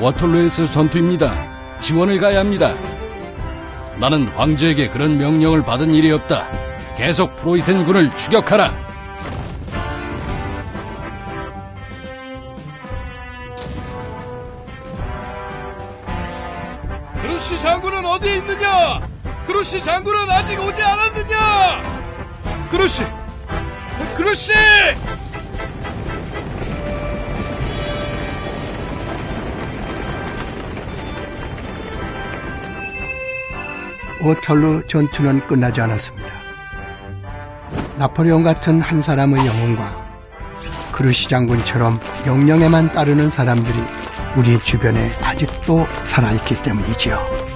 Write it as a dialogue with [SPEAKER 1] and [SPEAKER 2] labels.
[SPEAKER 1] 워털로에서 전투입니다. 지원을 가야 합니다. 나는 황제에게 그런 명령을 받은 일이 없다. 계속 프로이센 군을 추격하라.
[SPEAKER 2] 그루시 장군은 어디에 있느냐? 그루시 장군은 아직 오지 않았느냐? 그루시! 그루시!
[SPEAKER 3] 오털루 전투는 끝나지 않았습니다. 나폴레옹 같은 한 사람의 영웅과 그루시 장군처럼 명령에만 따르는 사람들이 우리 주변에 아직도 살아있기 때문이지요.